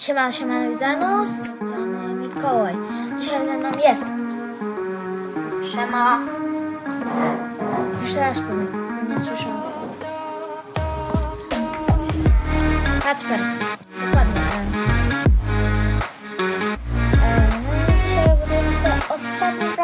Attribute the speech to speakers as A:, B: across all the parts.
A: Siema, siema, widzano, z tej strony Mikołaj. Dzisiaj ze mną jest.
B: Siema.
A: Jeszcze raz powiedz, nie słyszałem. Kacper, dokładnie. E, e, no i dzisiaj budujemy sobie ostatnią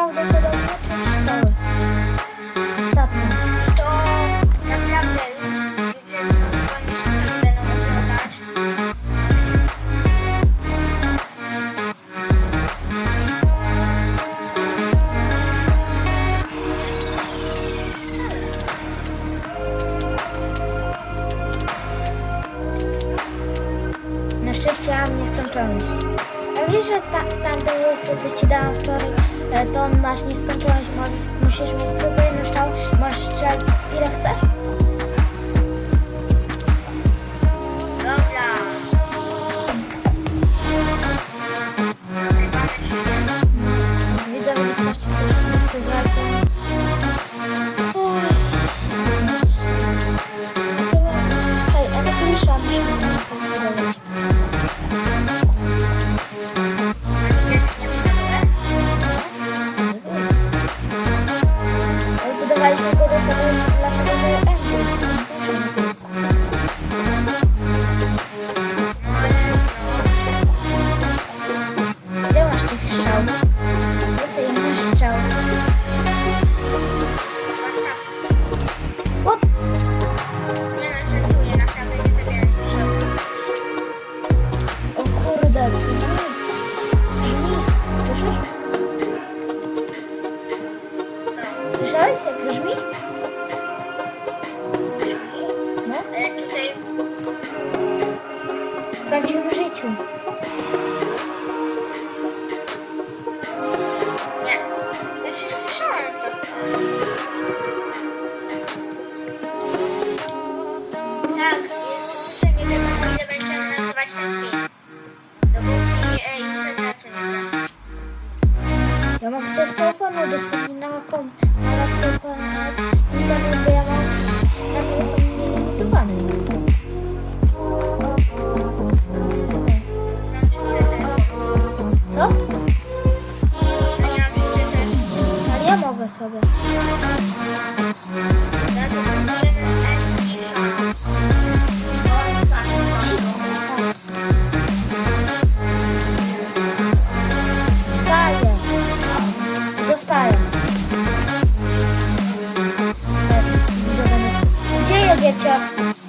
A: prawdziwym życiu.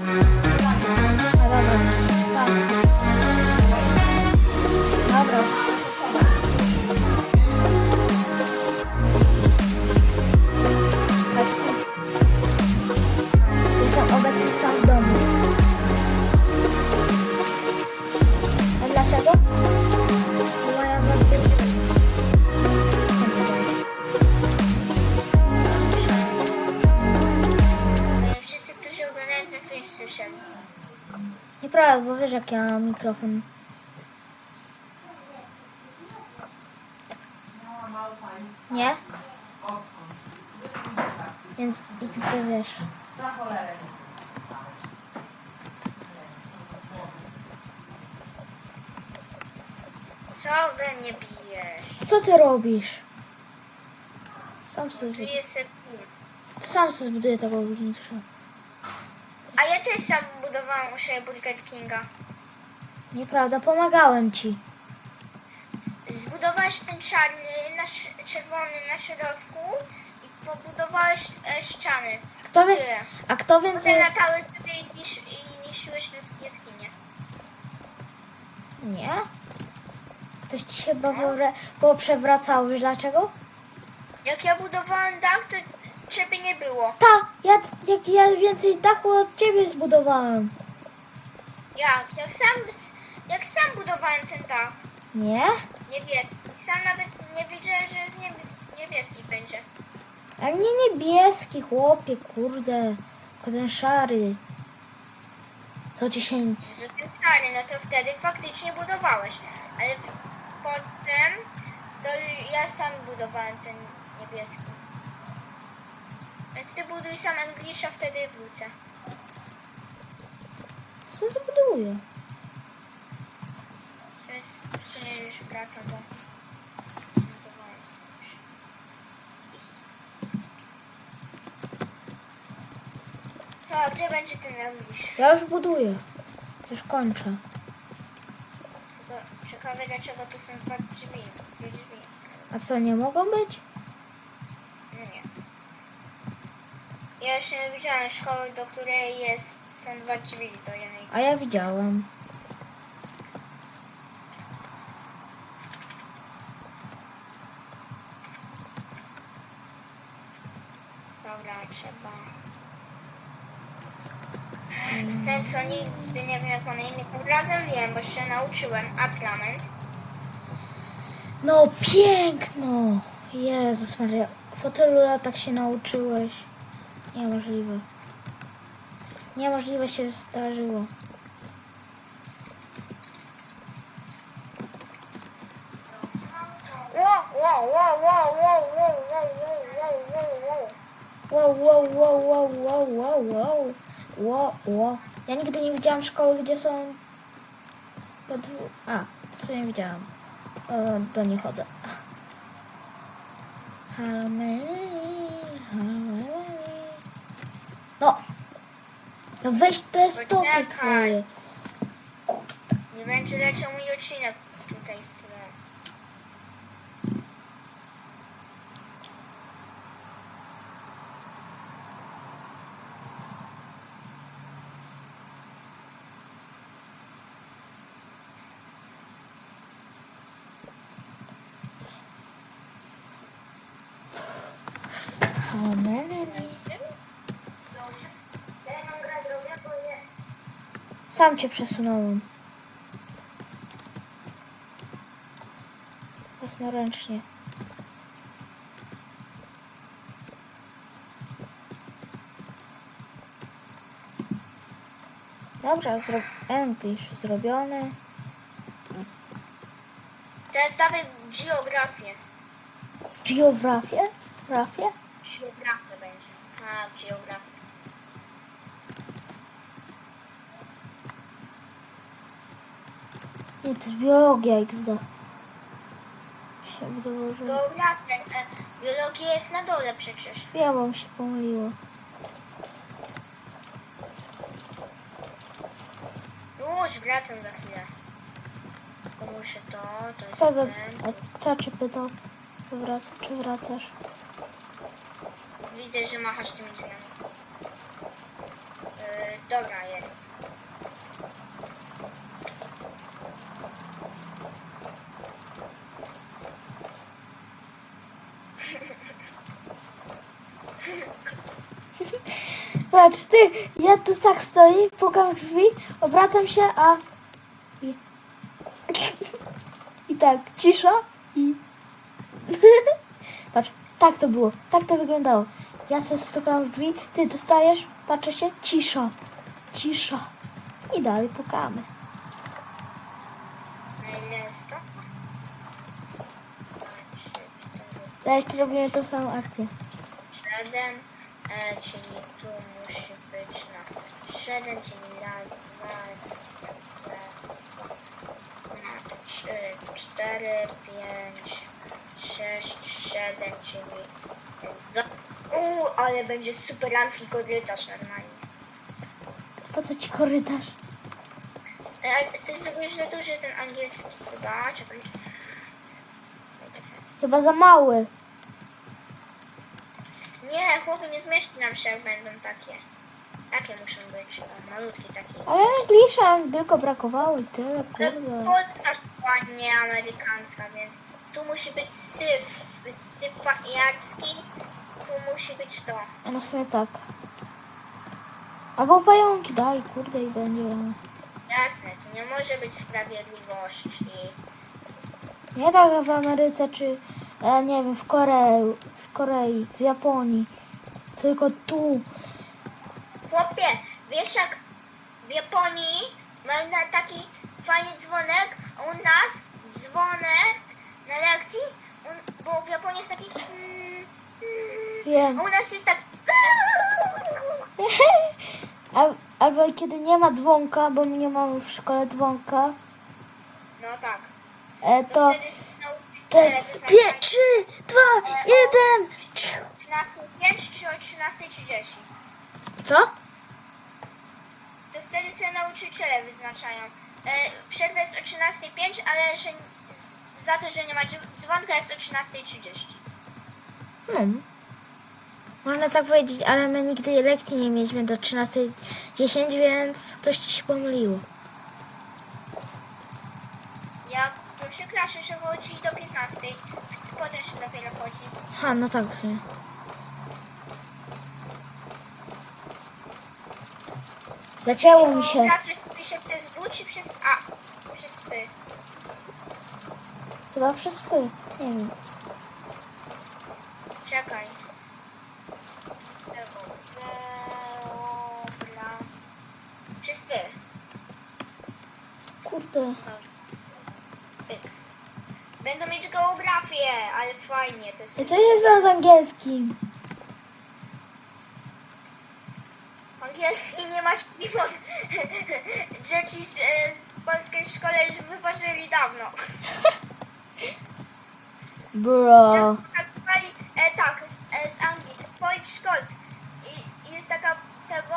B: A ten film słyszeli.
A: Nieprawda, bo wiesz jak ja mam mikrofon. Nie? Więc i ty to wiesz.
B: Co we mnie bijesz?
A: Co ty robisz? Sam sobie,
B: sekund.
A: sam sobie zbuduję tego ognisza.
B: A ja też sam budowałam u siebie Burger Kinga.
A: Nieprawda, pomagałem ci.
B: Zbudowałeś ten czarny, na sz- czerwony na środku i pobudowałeś e, ściany.
A: A kto, wie,
B: Tyle.
A: a kto
B: Potem
A: więcej...
B: latałeś sobie i, znisz, i niszczyłeś jas- jaskinie.
A: Nie? Ktoś ci się chyba poprze- poprzewracało. Wiesz dlaczego?
B: Jak ja budowałem dach, to ciebie nie było.
A: Ta, ja, jak ja więcej dachu od ciebie zbudowałem.
B: Jak? Jak sam, jak sam budowałem ten dach.
A: Nie?
B: Niebieski. Sam nawet nie wiedziałem, że z niebie- niebieski będzie.
A: A nie niebieski, chłopie, kurde. Tylko ten szary. To ci się...
B: Że ten czarny, no to wtedy faktycznie budowałeś. Ale potem to ja sam budowałem ten niebieski. Więc ty buduj sam Anglisza, wtedy wrócę.
A: Co zbuduję?
B: już wracam, bo notowałem sobie już. To, gdzie będzie ten robisz?
A: Ja już buduję. Już kończę.
B: Tylko ciekawe dlaczego tu są dwa drzwi. Dwie drzwi.
A: A co, nie mogą być?
B: No nie. Ja jeszcze nie widziałem szkoły, do której jest, są dwa drzwi do jednej.
A: A ja widziałem.
B: Dobra, trzeba. Ten co nigdy nie wiem jak ma na imię, tym razem wiem, bo się nauczyłem. Atrament.
A: No piękno! Jezus Maria. Po tylu latach się nauczyłeś. Niemożliwe. Niemożliwe się zdarzyło.
B: Ło, ło, ło, ło, ło, ło, ło, ło, ło, ło, ło.
A: Wow, wow, wow, wow, wow, wow, wow. Ło, ło. Ja nigdy nie widziałam szkoły, gdzie są podwó... A, w sumie widziałam. O, do nie chodzę. Harmony, No weź te stopy
B: Poczekaj.
A: twoje.
B: Nie będzie leciał mój odcinek tutaj w tle.
A: Harmony. Sam cię przesunąłem. Własnoręcznie. Dobra, zro... English zrobiony.
B: Teraz dawaj geografię.
A: Geografię? Grafię?
B: Geografia będzie. A, geografia.
A: Nie, to jest biologia XD. Się że...
B: Geografia. E, biologia jest na dole przecież.
A: Ja wam się pomyliło.
B: Już wracam za chwilę. Tylko muszę to, to jest
A: Kto,
B: ten.
A: a kto cię pytał, czy, wrac, czy wracasz?
B: Widzę, że machasz tymi drzwiami. Yy, dobra, jest.
A: Patrz, ty, ja tu tak stoję, pukam drzwi, obracam się, a... I, tak, cisza i... Patrz, tak to było, tak to wyglądało. Ja sobie stukam w drzwi, ty dostajesz, patrzę się, cisza, cisza. I dalej pukamy.
B: Cztery,
A: Teraz robimy tą samą akcję.
B: 7, e, czyli tu musi być na 7, czyli raz, dwa, raz, dwa, trzy, cztery, pięć, sześć, siedem, czyli... Uuu, ale będzie superancki korytarz normalnie.
A: Po co ci korytarz?
B: E, Ale ty zrobisz za duży ten angielski chyba, czekaj.
A: Chyba za mały.
B: Nie, chłopie, nie zmieści nam się, jak będą takie. Takie muszą być, o, malutkie takie.
A: Ale Englisza tylko brakowało i tyle,
B: Ale
A: kurde.
B: Polska amerykańska, więc tu musi być syf, syfajacki, tu musi być to.
A: A no w sumie tak. Albo pająki daj, kurde i będzie.
B: Jasne, tu nie może być sprawiedliwości.
A: Nie tak jak w Ameryce czy e, nie wiem, w Korei, w Korei, w Japonii. Tylko tu.
B: Chłopie, wiesz jak w Japonii mają na taki fajny dzwonek, a u nas dzwonek na lekcji, bo w Japonii jest taki... mm, mm,
A: Wiem.
B: A u nas jest tak...
A: Al, albo kiedy nie ma dzwonka, bo nie mamy w szkole dzwonka,
B: No tak.
A: E, to,
B: się nauczyciele
A: to jest
B: wyznaczają
A: 5, 3, 2, 1.
B: 13.05 czy o 13.30.
A: Co?
B: To wtedy sobie nauczyciele wyznaczają. E, przerwa jest o 13.05, ale że, za to, że nie ma dzw- dzwonka jest o 13.30.
A: No. Można tak powiedzieć, ale my nigdy lekcji nie mieliśmy do 13.10, więc ktoś ci się pomyliło.
B: Jak w pierwszej klasie się chodzi do 15, potem się dopiero chodzi.
A: Ha, no tak w sumie. Zacięło mi się.
B: Pisze przez W czy przez A? Przez P.
A: Chyba przez swój. Nie wiem.
B: Czekaj. Dobra. Przez P.
A: Kurde.
B: Pyk. Będą mieć geografię, ale fajnie. To jest
A: co jest z angielskim?
B: Angielski nie macie mimo dzieci z, e, z polskiej szkoły już wyważyli dawno.
A: Bro.
B: E, tak, z, e, z Anglii, Polish School. I, I jest taka tego,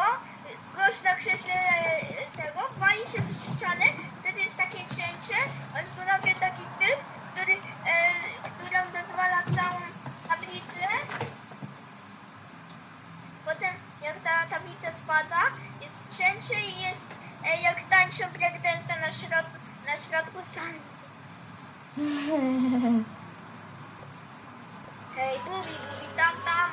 B: gość na krześle e, tego, wali się w ścianę, środku, na środku sali. Hej, bubi, bubi, tam, tam.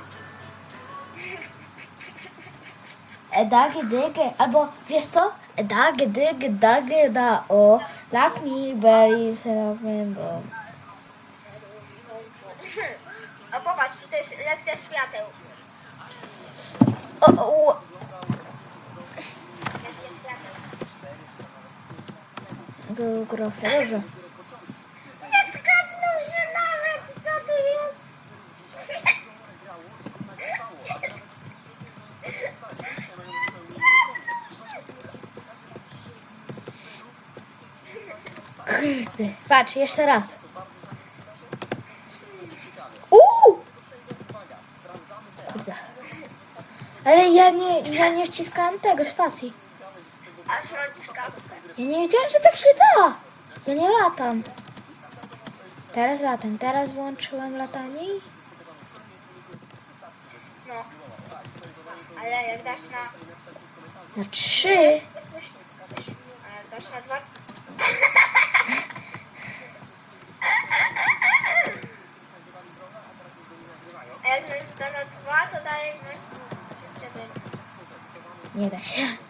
A: Edage dyge. Albo wiesz co? Edage dyge dage da o. Like me berries window.
B: A popatrz, to jest lekcja świateł.
A: O, o,
B: Lekcja
A: Geografia, dobrze.
B: Nie zgadnął się nawet, co tu jest.
A: Kurde. Patrz, jeszcze raz. Uuu! Ale ja nie, ja nie wciskałam tego, spacji. Ja nie wiedziałam, że tak się da. Ja nie latam. Teraz latam. Teraz włączyłem latanie i...
B: No. Ale jak dasz na...
A: Na trzy.
B: A dasz na dwa... A jak dasz na dwa, to. No, żeby...
A: Nie da się.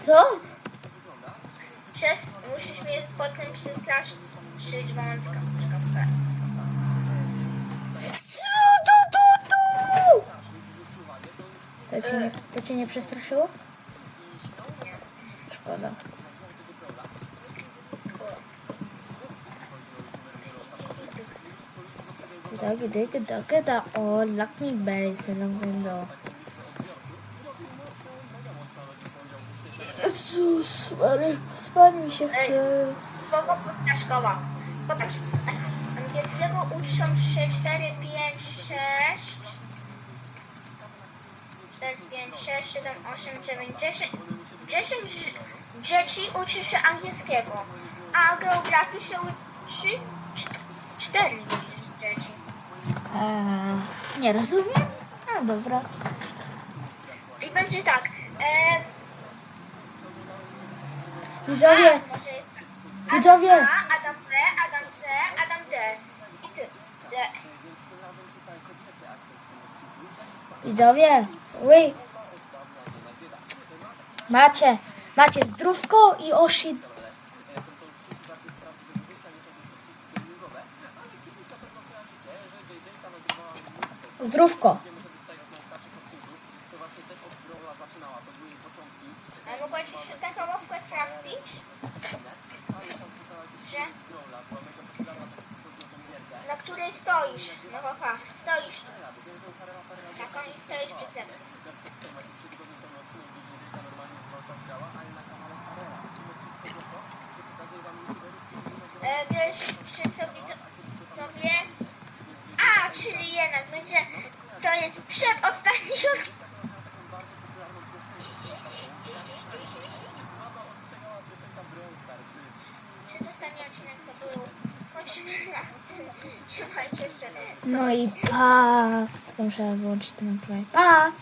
A: Co?
B: Przez, musisz mnie potem.
A: Tu, tu, tu, tu. To cię nie, to cię nie przestraszyło? Szkoda. Dagi, digi, dagi, da. O, luck me berries in the window. Jezus, Mary, spać mi się chce.
B: Kogo szkoła? Popatrz. Angielskiego uczą się 4, 5, 6. 4, 5, 6, 7, 8, 9, 10. 10 ż- dzieci uczy się angielskiego, a geografii się uczy 4 dzieci.
A: Eee, nie rozumiem? A, dobra.
B: I będzie tak. E,
A: Widzowie,
B: A, może jest tak. Adam
A: Widzowie.
B: A, Adam B, Adam C, Adam D. I ty. D.
A: widzowie, ły. Macie, macie zdrówko i oshi. Zdrówko.
B: A mogła ci się taką łapkę? Że na której stoisz. No papa, stoisz tu. Tak, oni stoisz przez lekcję. E, wiesz, czy sobie, sobie... A, czyli jednak, będzie, to jest przedostatni rzut. Przedostatni odcinek to był... Kończymy na tym. Trzymajcie się.
A: No i pa. Tylko muszę wyłączyć ten nagranie. Pa!